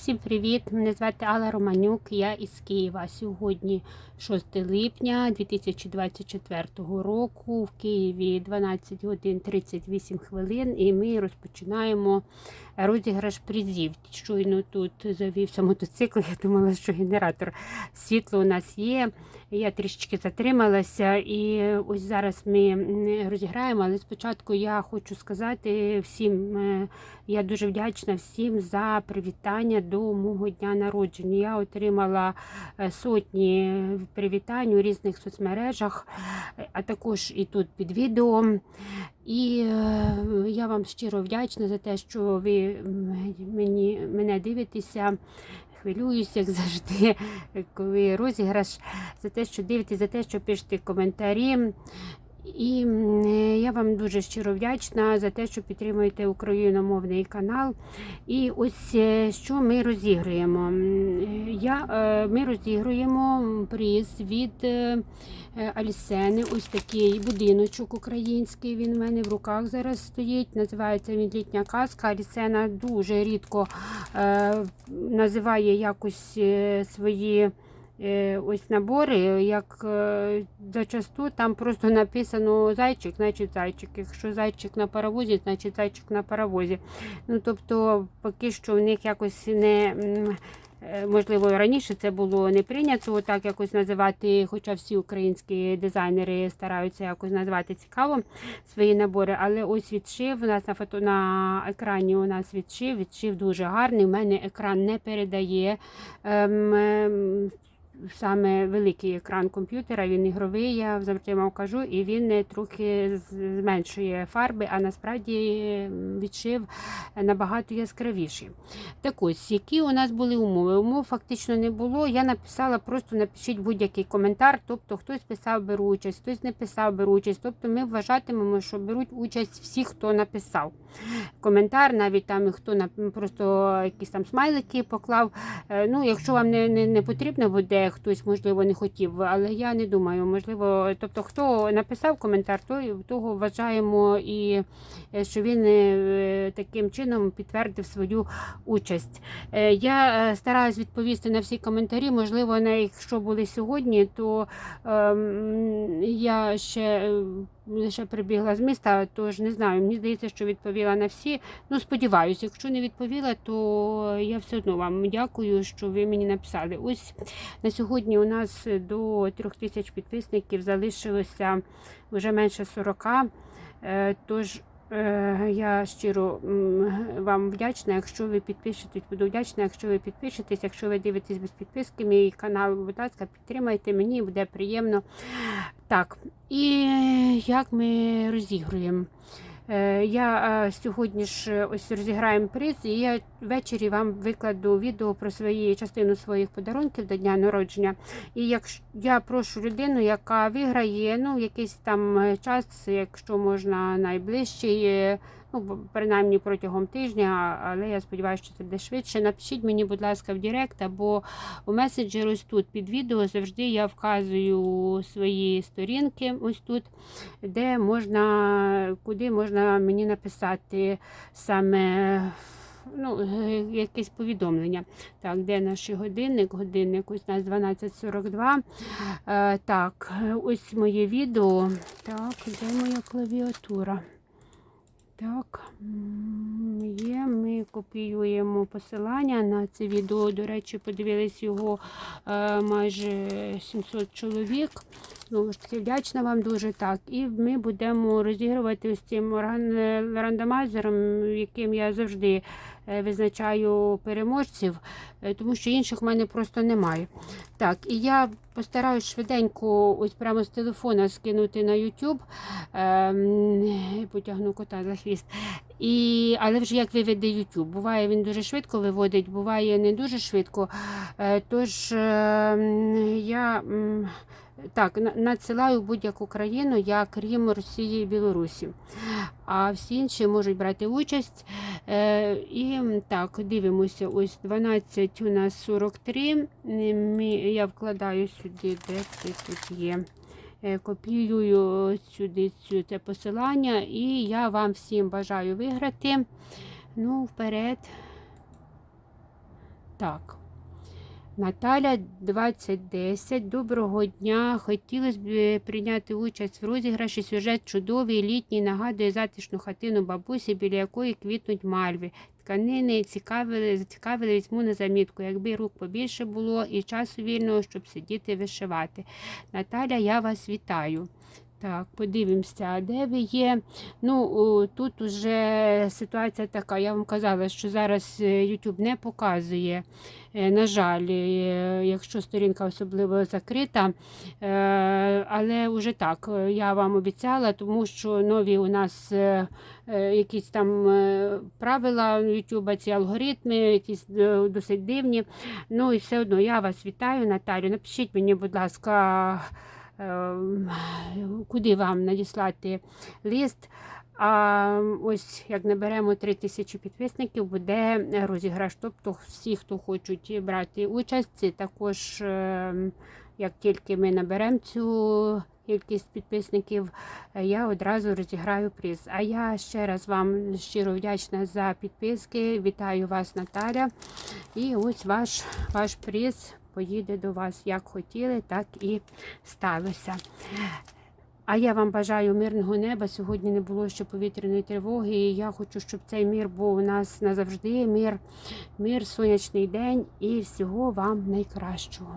Всім привіт! Мене звати Алла Романюк, я із Києва. Сьогодні 6 липня 2024 року в Києві 12 годин 38 хвилин і ми розпочинаємо розіграш призів. Щойно тут завівся мотоцикл, я думала, що генератор світло у нас є. Я трішечки затрималася і ось зараз ми розіграємо, але спочатку я хочу сказати всім, е, я дуже вдячна всім за привітання до мого дня народження. Я отримала е, сотні привітань у різних соцмережах, а також і тут під відео. І е, я вам щиро вдячна за те, що ви мені, мене дивитеся. Хвилююся, як завжди, коли розіграш, за те, що дивитесь, за те, що пишете коментарі. І я вам дуже щиро вдячна за те, що підтримуєте україномовний канал. І ось е, що ми розігруємо. Я, е, ми розігруємо приз від е, е, Алісени. Ось такий будиночок український. Він в мене в руках зараз стоїть. Називається він літня казка. Алісена дуже рідко е, називає якось е, свої. Е, ось набори, як е, зачасту там просто написано зайчик, значить зайчик. Якщо зайчик на паровозі, значить зайчик на паровозі. Ну тобто, поки що в них якось не. е, Можливо, раніше це було не прийнято так якось називати, хоча всі українські дизайнери стараються якось назвати цікаво свої набори. Але ось відшив у нас на фото на екрані у нас відшив. Відшив дуже гарний. У мене екран не передає. Ем, ем, саме великий екран комп'ютера, він ігровий, я завжди вам кажу, і він е, трохи зменшує фарби, а насправді відшив набагато яскравіший. Так ось, які у нас були умови? Умов фактично не було. Я написала, просто напишіть будь-який коментар, тобто хтось писав беру участь, хтось не писав беру участь. Тобто ми вважатимемо, що беруть участь всі, хто написав коментар, навіть там хто просто якісь там смайлики поклав. Е, Ну, якщо вам не, не, не потрібно буде, хтось, можливо, не хотів, але я не думаю, можливо, тобто, хто написав коментар, той того вважаємо і е, що він е, таким чином підтвердив свою участь. Е, Я стараюсь відповісти на всі коментарі. Можливо, на якщо були сьогодні, то ем, я ще. Лише прибігла з міста, тож не знаю. Мені здається, що відповіла на всі. Ну, сподіваюся, якщо не відповіла, то я все одно вам дякую, що ви мені написали. Ось на сьогодні у нас до трьох тисяч підписників залишилося вже менше 40. Е, Тож я щиро вам вдячна, якщо ви підпишетесь, буду вдячна, якщо ви підпишетесь, якщо ви дивитесь без підписки, мій канал, будь ласка, підтримайте, мені буде приємно. Так, і як ми розігруємо? Е, Я е, сьогодні ж е, ось розіграємо приз, і я ввечері вам викладу відео про свої частину своїх подарунків до дня народження. І якщо я прошу людину, яка виграє, ну якийсь там час, якщо можна найближчий, ну принаймні протягом тижня, але я сподіваюся, що це буде швидше. Напишіть мені, будь ласка, в Директ або у меседжер ось тут під відео завжди я вказую свої сторінки, ось тут, де можна, куди можна мені написати саме. Ну, якесь повідомлення. Так, де наш годинник? Годинник, ось у нас 12.42. Е, так, ось моє відео. Так, де моя клавіатура? Так, є. Ми копіюємо посилання на це відео. До речі, подивились його е, майже 700 чоловік. Знову ж таки, вдячна вам дуже так. І ми будемо розігрувати з цим рандомайзером, яким я завжди визначаю переможців, е, тому що інших в мене просто немає. Так, і я постараюсь швиденько ось прямо з телефона скинути на YouTube. Ем, потягну кота за хвіст. І, але вже як виведе YouTube. Буває, він дуже швидко виводить, буває не дуже швидко. Е, Тож ем, я так, надсилаю будь-яку країну, я крім Росії і Білорусі. А всі інші можуть брати участь. Е, І так, дивимося, ось 12 у нас 43. Ми, я вкладаю сюди, де це тут є. Е, Копіюю сюди це посилання, і я вам всім бажаю виграти. Ну, вперед. Так. Наталя 2010. Доброго дня. Хотілося б прийняти участь в розіграші. Сюжет чудовий, літній, нагадує затишну хатину бабусі, біля якої квітнуть мальви. Тканини цікавили, зацікавили, візьму на замітку, якби рук побільше було і часу вільного, щоб сидіти вишивати. Наталя, я вас вітаю. Так, подивимося, де ви є. Ну, тут уже ситуація така. Я вам казала, що зараз е, YouTube не показує. Е, На жаль, е, якщо сторінка особливо закрита, але вже так, я вам обіцяла, тому що нові у нас якісь там правила YouTube, ці алгоритми, якісь досить дивні. Ну і все одно я вас вітаю, Наталю. Напишіть мені, будь ласка, куди вам надіслати лист. А ось як наберемо 3 тисячі підписників, буде розіграш. Тобто всі, хто хочуть брати участь, також е, як тільки ми наберемо цю кількість підписників, е, я одразу розіграю приз. А я ще раз вам щиро вдячна за підписки. Вітаю вас, Наталя. І ось ваш, ваш приз поїде до вас як хотіли, так і сталося. А я вам бажаю мирного неба. Сьогодні не було ще повітряної тривоги. І я хочу, щоб цей мір був у нас назавжди. Мир, мир, сонячний день і всього вам найкращого.